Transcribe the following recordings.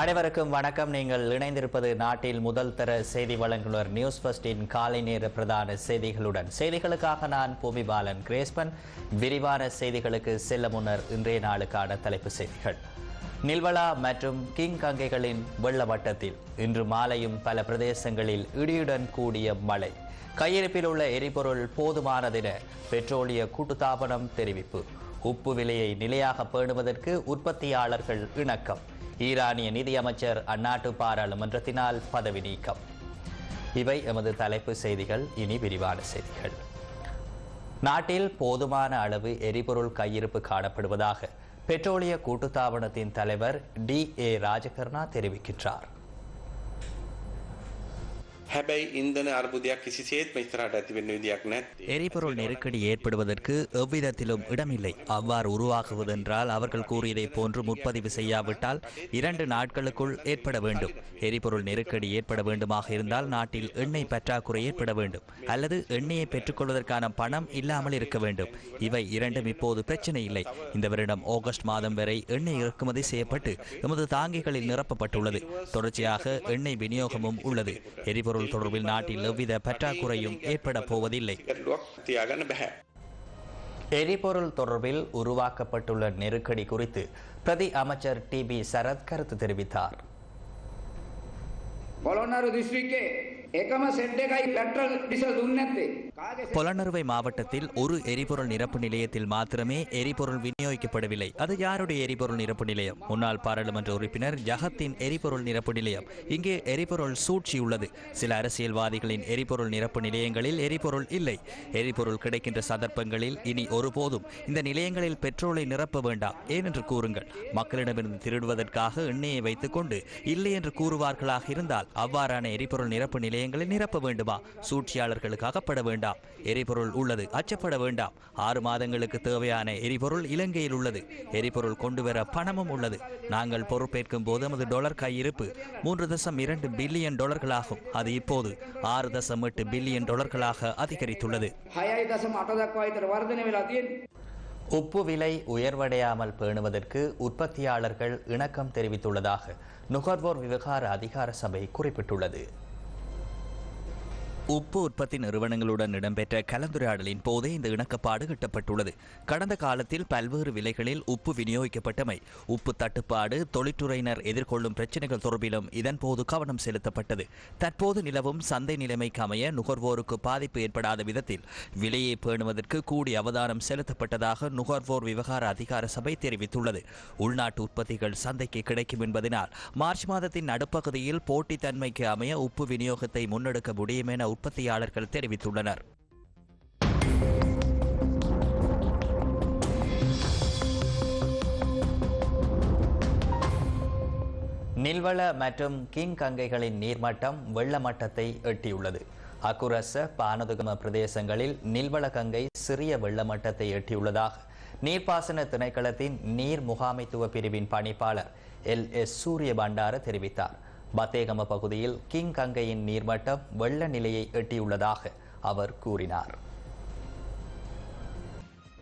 அனைவருக்கும் வணக்கம். நீங்கள் இணைந்திருப்பது நாட்டில் முதல் தர செய்தி வழங்குனர் நியூஸ் ஃபர்ஸ்டின் காலை நேர பிரதான செய்திகளுடன். செய்திகளுக்காக நான் பூமி பாலன் கிரேஸ்பன். விரிவான செய்திகளுக்கு செல்ல முன்னர் இன்றைய நாளுக்கான தலைப்பு செய்திகள். நில்வலா மற்றும் கிங் கங்கைகளின் வெள்ள வட்டத்தில் இன்று மாலையும் பல பிரதேசங்களில் இடியுடன் கூடிய மழை. கையிருப்பில் உள்ள எரிபொருள் போதுமானதென பெட்ரோலிய கூட்டுத்தாபனம் தெரிவிப்பு. உப்பு விலையை நிலையாக பேணுவதற்கு உற்பத்தியாளர்கள் இணக்கம். ஈரானிய நிதியமைச்சர் அந்நாட்டு பாராளுமன்றத்தினால் பதவி நீக்கம். இவை எமது தலைப்பு செய்திகள். இனி விரிவான செய்திகள். நாட்டில் போதுமான அளவு எரிபொருள் கையிருப்பு காணப்படுவதாக பெட்ரோலிய கூட்டுத்தாபனத்தின் தலைவர் டி ஏ ராஜகர்ணா தெரிவிக்கின்றார். හැබැයි ඉන්දන අර්බුදයක් කිසිසේත් ඉස්තරහට ඇති වෙන්න විදියක් නැත්තේ. எரிபொருள் நெருக்கடி ஏற்படுவதற்கு எவ்விதத்திலும் இடமில்லை அவ்வாறு உருவாக்குவதென்றால் அவர்கள் கூறியதை போன்று முற்பதிவு செய்யாவிட்டால் இரண்டு நாட்களுக்குள் ஏற்பட வேண்டும் எரிபொருள் நெருக்கடி ஏற்பட வேண்டுமாக இருந்தால் நாட்டில் எண்ணெய் பற்றாக்குறை ஏற்பட வேண்டும் அல்லது எண்ணெயை பெற்றுக்கொள்வதற்கான பணம் இல்லாமல் இருக்க வேண்டும் இவை இரண்டும் இப்போது பிரச்சனை இல்லை இந்த வருடம் ஆகஸ்ட் மாதம் வரை எண்ணெய் இறக்குமதி செய்யப்பட்டு எமது தாங்கிகளில் நிரப்பப்பட்டுள்ளது தொடர்ச்சியாக எண்ணெய் விநியோகமும் உள்ளது எரிபொருள் எரிபொருள் தொடர்பில் நாட்டில் எவ்வித பற்றாக்குறையும் ஏற்பட போவதில்லை. எரிபொருள் தொடர்பில் உருவாக்கப்பட்டுள்ள நெருக்கடி குறித்து பிரதி அமைச்சர் டி பி சரத் கருத்து தெரிவித்தார். එකම සෙට් එකයි පෙට්‍රල් ඩිසල් දුන්නේ නැත්තේ. කාගේ பொலனறுவை மாவட்டத்தில் ஒரு எரிபொருள் நிரப்பு நிலையத்தில் மாத்திரமே எரிபொருள் விநியோகிக்கப்படவில்லை அது யாருடைய எரிபொருள் நிரப்பு நிலையம் முன்னாள் பாராளுமன்ற உறுப்பினர் ஜகத்தின் எரிபொருள் நிரப்பு நிலையம் இங்கே எரிபொருள் சூழ்ச்சி உள்ளது சில அரசியல்வாதிகளின் எரிபொருள் நிரப்பு நிலையங்களில் எரிபொருள் இல்லை எரிபொருள் கிடைக்கின்ற சந்தர்ப்பங்களில் இனி ஒருபோதும் இந்த நிலையங்களில் பெட்ரோலை நிரப்ப வேண்டாம் ஏனென்று கூறுங்கள் மக்களிடமிருந்து திருடுவதற்காக எண்ணெயை வைத்துக் கொண்டு இல்லை என்று கூறுவார்களாக இருந்தால் அவ்வாறான எரிபொருள் நிரப்பு நிலையங்களை நிரப்ப வேண்டுமா? சூழ்ச்சியாளர்களுக்கு அகப்பட வேண்டாம். எரிபொருள் உள்ளது அச்சப்பட வேண்டாம். ஆறு மாதங்களுக்கு தேவையான எரிபொருள் இலங்கையில் உள்ளது. எரிபொருள் கொண்டுவர பணமும் உள்ளது. நாங்கள் பொறுப்பேற்கும் போது நமது டாலர் கையிருப்பு மூன்று தசம் இரண்டு பில்லியன் டாலர்களாகும். அது இப்போது ஆறு தசம் எட்டு பில்லியன் டாலர்களாக அதிகரித்துள்ளது. உப்பு விலை உயர்வடையாமல் பேணுவதற்கு உற்பத்தியாளர்கள் இணக்கம் தெரிவித்துள்ளதாக நுகர்வோர் விவகார அதிகார சபை குறிப்பிட்டுள்ளது. உப்பு உற்பத்தி நிறுவனங்களுடன் இடம்பெற்ற கலந்துரையாடலின் போதே இந்த இணக்கப்பாடு எட்டப்பட்டுள்ளது கடந்த காலத்தில் பல்வேறு விலைகளில் உப்பு விநியோகிக்கப்பட்டமை உப்பு தட்டுப்பாடு தொழிற்துறையினர் எதிர்கொள்ளும் பிரச்சினைகள் தொடர்பிலும் இதன்போது கவனம் செலுத்தப்பட்டது. தற்போது நிலவும் சந்தை நிலைமைக்கு அமைய நுகர்வோருக்கு பாதிப்பு ஏற்படாத விதத்தில் விலையை பேணுவதற்கு கூடிய அவதானம் செலுத்தப்பட்டதாக நுகர்வோர் விவகார அதிகார சபை தெரிவித்துள்ளது. உள்நாட்டு உற்பத்திகள் சந்தைக்கு கிடைக்கும் என்பதனால் மார்ச் மாதத்தின் நடுப்பகுதியில் போட்டித்தன்மைக்கு அமைய உப்பு விநியோகத்தை முன்னெடுக்க முடியும் என உற்பத்தியாளர்கள் தெரிவித்துள்ளனர். நில்வள மற்றும் கிங் கங்கைகளின் நீர்மட்டம் வெள்ள மட்டத்தை எட்டியுள்ளது. அக்குரச பானதுகம பிரதேசங்களில் நில்வள கங்கை சிறிய வெள்ள மட்டத்தை எட்டியுள்ளதாக நீர்ப்பாசன திணைக்களத்தின் நீர் முகாமைத்துவ பிரிவின் பணிப்பாளர் எல் எஸ் சூரிய பண்டார தெரிவித்தார். பத்தேகம பகுதியில் கிங் கங்கையின் நீர்மட்டம் வெள்ள நிலையை எட்டியுள்ளதாக அவர் கூறினார்.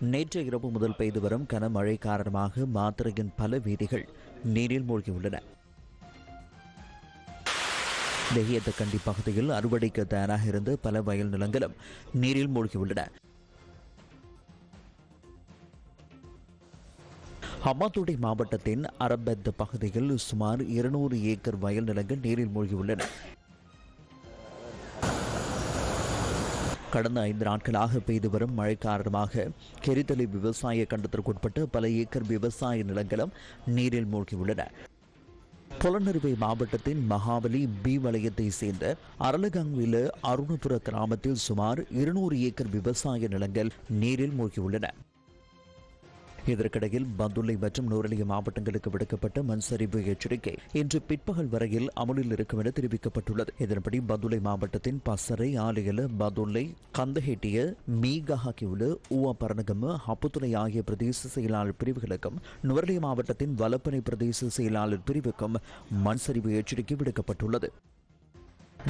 நேற்று இரவு முதல் பெய்து வரும் கனமழை காரணமாக மாத்திரையின் பல வீதிகள் நீரில் மூழ்கியுள்ளன. தெஹியத்தக்கண்டி பகுதியில் அறுவடைக்கு தயாராக இருந்த பல வயல் நிலங்களும் நீரில் மூழ்கியுள்ளன. ஹம்மாத்துடை மாவட்டத்தின் அரபெத்த பகுதியில் சுமார் இருநூறு ஏக்கர் வயல் நிலங்கள் நீரில் மூழ்கியுள்ளன. கடந்த ஐந்து நாட்களாக பெய்து வரும் மழை காரணமாக கெரித்தலை விவசாய கண்டத்திற்குட்பட்ட பல ஏக்கர் விவசாய நிலங்களும் நீரில் மூழ்கியுள்ளன. புலனறுவை மாவட்டத்தின் மகாபலி பி வலயத்தை சேர்ந்த அரலகங்கில அருணபுர கிராமத்தில் சுமார் இருநூறு ஏக்கர் விவசாய நிலங்கள் நீரில் மூழ்கியுள்ளன. இதற்கிடையில் பந்துளை மற்றும் நூரலிய மாவட்டங்களுக்கு விடுக்கப்பட்ட மண் சரிவு எச்சரிக்கை இன்று பிற்பகல் வரையில் அமலில் இருக்கும் என தெரிவிக்கப்பட்டுள்ளது. இதன்படி பந்துளை மாவட்டத்தின் பசரை ஆலையில பதுளை கந்தஹெட்டிய மீகஹாக்கியுள்ள ஊவா பரணகம ஹப்புத்துளை ஆகிய பிரதேச செயலாளர் பிரிவுகளுக்கும் நுவரலிய மாவட்டத்தின் வலப்பனை பிரதேச செயலாளர் பிரிவுக்கும் மண் சரிவு எச்சரிக்கை விடுக்கப்பட்டுள்ளது.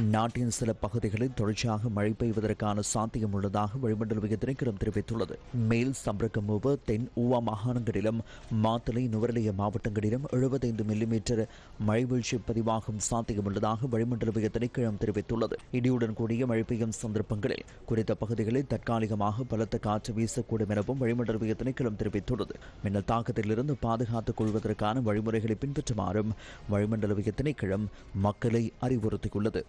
நாட்டின் சில பகுதிகளில் தொடர்ச்சியாக மழை பெய்வதற்கான சாத்தியம் உள்ளதாக வளிமண்டலவிய திணைக்களம் தெரிவித்துள்ளது. மேல் சம்பரக்கமுவ தென் ஊவா மாகாணங்களிலும் மாத்தலை நுவரலிய மாவட்டங்களிலும் எழுபத்தைந்து மில்லிமீட்டர் மழை வீழ்ச்சி பதிவாகும் சாத்தியம் உள்ளதாக வளிமண்டலவிய திணைக்களம் தெரிவித்துள்ளது. இடியுடன் கூடிய மழை பெய்யும் சந்தர்ப்பங்களில் குறித்த பகுதிகளில் தற்காலிகமாக பலத்த காற்று வீசக்கூடும் எனவும் வளிமண்டலவிய திணைக்களம் தெரிவித்துள்ளது. மின்னல் தாக்கத்திலிருந்து பாதுகாத்துக் கொள்வதற்கான வழிமுறைகளை பின்பற்றுமாறும் வளிமண்டலவிய திணைக்களம் மக்களை அறிவுறுத்தியுள்ளது.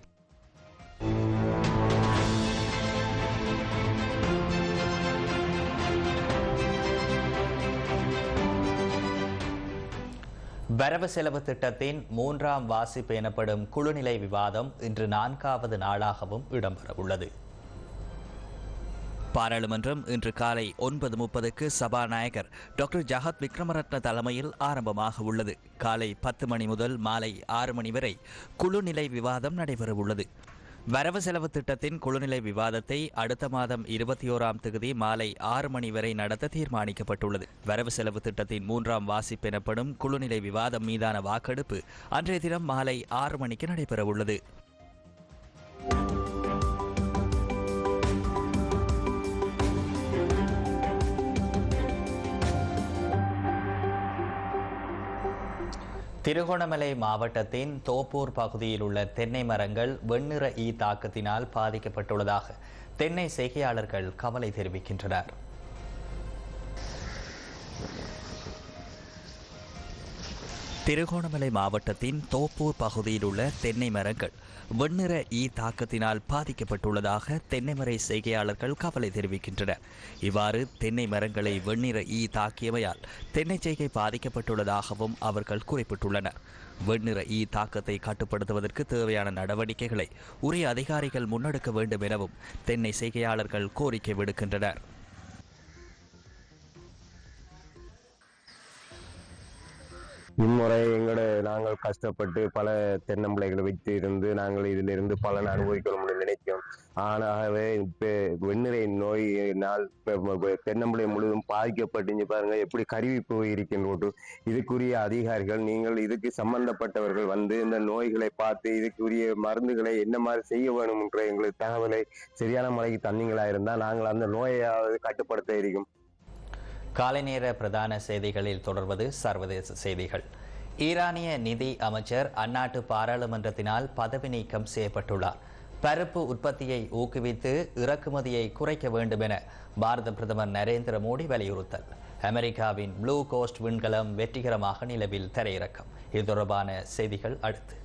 வரவு செலவு திட்டத்தின் மூன்றாம் வாசிப்பு எனப்படும் குழுநிலை விவாதம் இன்று நான்காவது நாளாகவும் இடம்பெறவுள்ளது. பாராளுமன்றம் இன்று காலை ஒன்பது முப்பதுக்கு சபாநாயகர் டாக்டர் ஜஹத் விக்ரமரத்ன தலைமையில் ஆரம்பமாக உள்ளது. காலை பத்து மணி முதல் மாலை ஆறு மணி வரை குழுநிலை விவாதம் நடைபெறவுள்ளது. வரவு செலவு திட்டத்தின் குழுநிலை விவாதத்தை அடுத்த மாதம் இருபத்தி ஓராம் தேதி மாலை ஆறு மணி வரை நடத்த தீர்மானிக்கப்பட்டுள்ளது. வரவு செலவு திட்டத்தின் மூன்றாம் வாசிப்பு எனப்படும் குழுநிலை விவாதம் மீதான வாக்கெடுப்பு அன்றைய தினம் மாலை ஆறு மணிக்கு நடைபெறவுள்ளது. திருகோணமலை மாவட்டத்தின் தோப்பூர் பகுதியில் உள்ள தென்னை மரங்கள் வெண்ணிற ஈ தாக்கத்தினால் பாதிக்கப்பட்டுள்ளதாக தென்னை செய்கையாளர்கள் கவலை தெரிவிக்கின்றனர். திருகோணமலை மாவட்டத்தின் தோப்பூர் பகுதியில் உள்ள தென்னை மரங்கள் வெண்ணிற ஈ தாக்கத்தினால் பாதிக்கப்பட்டுள்ளதாக தென்னைமரை செய்கையாளர்கள் கவலை தெரிவிக்கின்றனர். இவ்வாறு தென்னை மரங்களை வெண்ணிற ஈ தாக்கியமையால் தென்னை செய்கை பாதிக்கப்பட்டுள்ளதாகவும் அவர்கள் குறிப்பிட்டுள்ளனர். வெண்ணிற ஈ தாக்கத்தை கட்டுப்படுத்துவதற்கு தேவையான நடவடிக்கைகளை உரிய அதிகாரிகள் முன்னெடுக்க வேண்டும் எனவும் தென்னை செய்கையாளர்கள் கோரிக்கை விடுக்கின்றனர். இம்முறை எங்களோட நாங்கள் கஷ்டப்பட்டு பல தென்னம்பிள்ளைகளை வைத்து இருந்து நாங்கள் இதிலிருந்து பலன் அனுபவிக்கணும்னு நினைக்கிறோம் ஆனாகவே இப்போ வெண்ணிறை நோயினால் தென்னம்பிள்ளை முழுவதும் பாதிக்கப்பட்டு பாருங்க. எப்படி கருவி போயிருக்கின்றோட்டு இதுக்குரிய அதிகாரிகள் நீங்கள் இதுக்கு சம்பந்தப்பட்டவர்கள் வந்து இந்த நோய்களை பார்த்து இதுக்குரிய மருந்துகளை என்ன மாதிரி செய்ய வேணும்ன்ற எங்களுக்கு தகவலை சரியான முறைக்கு தந்தீங்களா இருந்தால் நாங்கள் அந்த நோயை கட்டுப்படுத்த இருக்கும். காலை நேர பிரதான செய்திகளில் தொடர்வது சர்வதேச செய்திகள். ஈரானிய நிதி அமைச்சர் அந்நாட்டு பாராளுமன்றத்தினால் பதவி நீக்கம் செய்யப்பட்டுள்ளார். பருப்பு உற்பத்தியை ஊக்குவித்து இறக்குமதியை குறைக்க வேண்டும் என பாரத பிரதமர் நரேந்திர மோடி வலியுறுத்தல். அமெரிக்காவின் ப்ளூ கோஸ்ட் விண்கலம் வெற்றிகரமாக நிலவில் தரையிறக்கம். இது தொடர்பான செய்திகள் அடுத்து.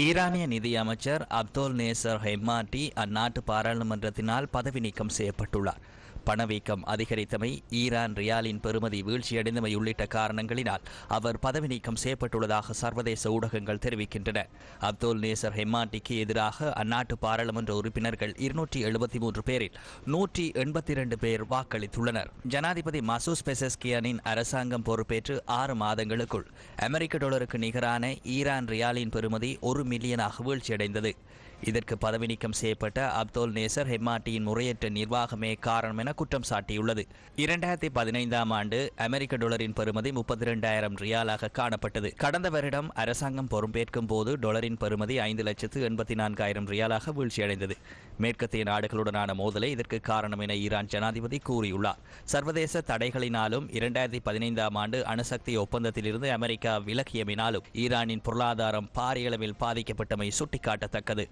ஈரானிய நிதி அமைச்சர் அப்துல் நேசர் ஹெம்மாட்டி அந்நாட்டு பாராளுமன்றத்தினால் பதவி நீக்கம் செய்யப்பட்டுள்ளார். பணவீக்கம் அதிகரித்தமை ஈரான் ரியாலின் பெறுமதி வீழ்ச்சியடைந்தமை உள்ளிட்ட காரணங்களினால் அவர் பதவி நீக்கம் செய்யப்பட்டுள்ளதாக சர்வதேச ஊடகங்கள் தெரிவிக்கின்றன. அப்துல் நேசர் ஹெம்மாட்டிக்கு எதிராக அந்நாட்டு பாராளுமன்ற உறுப்பினர்கள் இருநூற்றி எழுபத்தி மூன்று பேரில் நூற்றி எண்பத்தி இரண்டு பேர் வாக்களித்துள்ளனர். ஜனாதிபதி மசூஸ் பெசஸ்கியானின் அரசாங்கம் பொறுப்பேற்று ஆறு மாதங்களுக்குள் அமெரிக்க டாலருக்கு நிகரான ஈரான் ரியாலின் பெறுமதி ஒரு மில்லியனாக வீழ்ச்சியடைந்தது. இதற்கு பதவி நீக்கம் செய்யப்பட்ட அப்துல் நேசர் ஹெமாட்டியின் முறையற்ற நிர்வாகமே காரணம் என குற்றம் சாட்டியுள்ளது. இரண்டாயிரத்தி பதினைந்தாம் ஆண்டு அமெரிக்க டாலரின் பெறுமதி முப்பத்தி இரண்டாயிரம் ரியாலாக காணப்பட்டது. கடந்த வருடம் அரசாங்கம் பொறுப்பேற்கும் போது டாலரின் பெறுமதி ஐந்து லட்சத்து எண்பத்தி நான்காயிரம் ரியாலாக வீழ்ச்சியடைந்தது. மேற்கத்திய நாடுகளுடனான மோதலை இதற்கு காரணம் என ஈரான் ஜனாதிபதி கூறியுள்ளார். சர்வதேச தடைகளினாலும் இரண்டாயிரத்தி பதினைந்தாம் ஆண்டு அணுசக்தி ஒப்பந்தத்திலிருந்து அமெரிக்கா விலகியமினாலும் ஈரானின் பொருளாதாரம் பாரியளவில் பாதிக்கப்பட்டமை சுட்டிக்காட்டத்தக்கது.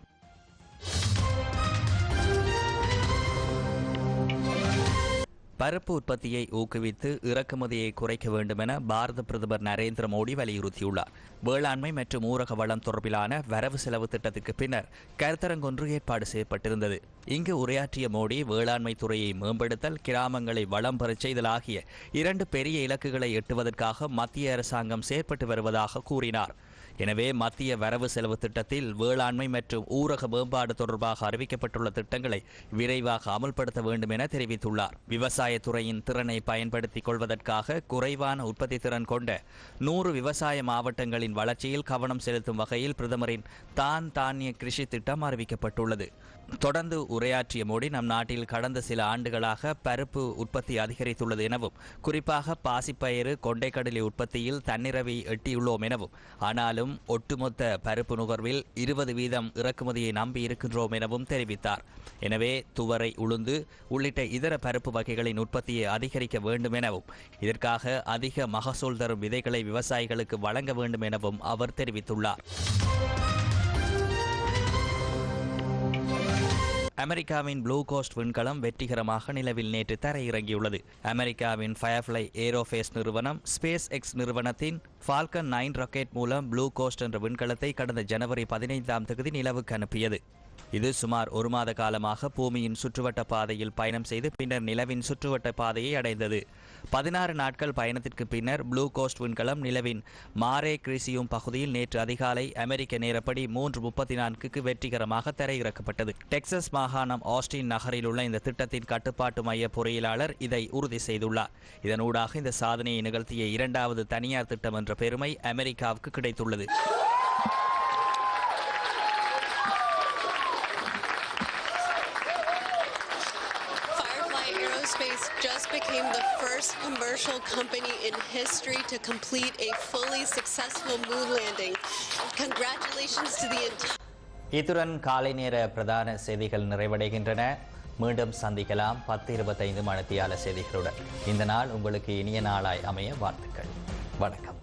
பருப்பு உற்பத்தியை ஊக்குவித்து இறக்குமதியை குறைக்க வேண்டும் என பாரத பிரதமர் நரேந்திர மோடி வலியுறுத்தியுள்ளார். வேளாண்மை மற்றும் ஊரக வளம் தொடர்பிலான வரவு செலவு திட்டத்துக்கு பின்னர் கருத்தரங்கொன்று ஏற்பாடு செய்யப்பட்டிருந்தது. இங்கு உரையாற்றிய மோடி வேளாண்மை துறையை மேம்படுத்தல் கிராமங்களை வளம் பெறச் செய்தல் ஆகிய இரண்டு பெரிய இலக்குகளை எட்டுவதற்காக மத்திய அரசாங்கம் செயற்பட்டு வருவதாக கூறினார். எனவே மத்திய வரவு செலவு திட்டத்தில் வேளாண்மை மற்றும் ஊரக மேம்பாடு தொடர்பாக அறிவிக்கப்பட்டுள்ள திட்டங்களை விரைவாக அமல்படுத்த வேண்டும் என தெரிவித்துள்ளார். விவசாயத்துறையின் திறனை பயன்படுத்திக் கொள்வதற்காக குறைவான உற்பத்தி திறன் கொண்ட நூறு விவசாய மாவட்டங்களின் வளர்ச்சியில் கவனம் செலுத்தும் வகையில் பிரதமரின் தான் தானிய கிருஷி திட்டம் அறிவிக்கப்பட்டுள்ளது. தொடர்ந்து உரையாற்றிய மோடி நம் நாட்டில் கடந்த சில ஆண்டுகளாக பருப்பு உற்பத்தி அதிகரித்துள்ளது எனவும் குறிப்பாக பாசிப்பயிறு கொண்டைக்கடலை உற்பத்தியில் தன்னிறவை எட்டியுள்ளோம் எனவும். ஆனாலும் என்றாலும் ஒட்டுமொத்த பருப்பு நுகர்வில் இருபது வீதம் இறக்குமதியை நம்பி இருக்கின்றோம் எனவும் தெரிவித்தார். எனவே துவரை உளுந்து உள்ளிட்ட இதர பருப்பு வகைகளின் உற்பத்தியை அதிகரிக்க வேண்டும் எனவும் இதற்காக அதிக மகசூல் தரும் விதைகளை விவசாயிகளுக்கு வழங்க வேண்டும் எனவும் அவர் தெரிவித்துள்ளார். அமெரிக்காவின் ப்ளூ கோஸ்ட் விண்கலம் வெற்றிகரமாக நிலவில் நேற்று தரையிறங்கியுள்ளது. அமெரிக்காவின் ஃபயர்ஃப்ளை ஏரோஃபேஸ் நிறுவனம் ஸ்பேஸ் எக்ஸ் நிறுவனத்தின் ஃபால்கன் நைன் ராக்கெட் மூலம் ப்ளூ கோஸ்ட் என்ற விண்கலத்தை கடந்த ஜனவரி பதினைந்தாம் தேதி நிலவுக்கு அனுப்பியது. இது சுமார் ஒரு மாத காலமாக பூமியின் சுற்றுவட்ட பாதையில் பயணம் செய்து பின்னர் நிலவின் சுற்றுவட்ட பாதையை அடைந்தது. பதினாறு நாட்கள் பயணத்திற்கு பின்னர் ப்ளூ கோஸ்ட் விண்கலம் நிலவின் மாரே கிரிசியும் பகுதியில் நேற்று அதிகாலை அமெரிக்க நேரப்படி மூன்று முப்பத்தி நான்குக்கு வெற்றிகரமாக தரையிறக்கப்பட்டது. டெக்சஸ் மாகாணம் ஆஸ்டின் நகரில் உள்ள இந்த திட்டத்தின் கட்டுப்பாட்டு மைய பொறியியலாளர் இதை உறுதி செய்துள்ளார். இதனூடாக இந்த சாதனையை நிகழ்த்திய இரண்டாவது தனியார் திட்டம் என்ற பெருமை அமெரிக்காவுக்கு கிடைத்துள்ளது. Space just became the first commercial company in history to complete a fully successful moon landing. Congratulations to the entire இத்துடன் காலை நேர பிரதான செய்திகள் நிறைவடைகின்றன மீண்டும் சந்திக்கலாம் பத்து இருபத்தைந்து மணித்தியால செய்திகளுடன் இந்த நாள் உங்களுக்கு இனிய நாளாய் அமைய வாழ்த்துக்கள் வணக்கம்